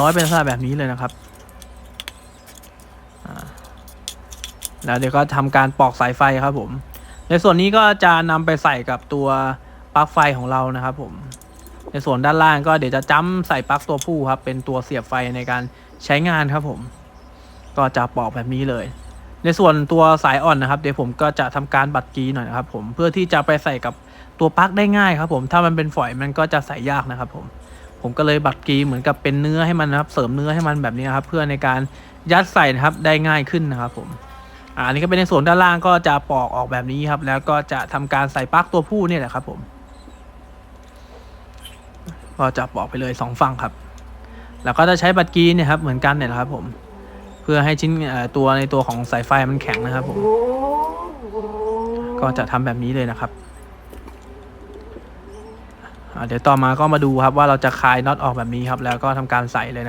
ร้อยเป็นลักษณะแบบนี้เลยนะครับแล้วเดี๋ยวก็ทำการปอกสายไฟครับผม ในส่วนนี้ก็จะนำไปใส่กับตัวปลั๊กไฟของเรานะครับผม ในส่วนด้านล่างก็เดี๋ยวจะจ้ำใส่ปลั๊กตัวผู้ครับ เป็นตัวเสียบไฟในการใช้งานครับผม ก็จะปอกแบบนี้เลย ในส่วนตัวสายอ่อนนะครับ เดี๋ยวผมก็จะทำการบัดกรีหน่อยนะครับผม เพื่อที่จะไปใส่กับตัวปลั๊กได้ง่ายครับผม ถ้ามันเป็นฝอยมันก็จะใส่ยากนะครับผม ผมก็เลยบัดกรีเหมือนกับเป็นเนื้อให้มันนะครับ เสริมเนื้อให้มันแบบนี้ครับ เพื่อในการยัดใส่นะครับได้ง่ายขึ้นนะครับผมอันนี้ก็เป็นในส่วนด้านล่างก็จะปอกออกแบบนี้ครับ แล้วก็จะทำการใส่ปลั๊กตัวผู้เนี่ยแหละครับ ผม ก็จะปอกไปเลยสองฝั่งครับ แล้วก็จะใช้บัตรกีเนี่ยครับเหมือนกันเนี่ยครับ ผม เพื่อให้ชิ้นตัวในตัวของสายไฟมันแข็งนะครับ ผม ก็จะทำแบบนี้เลยนะครับ เดี๋ยวต่อมาก็มาดูครับว่าเราจะคลายน็อตออกแบบนี้ครับแล้วก็ทำการใส่เลยนะครับ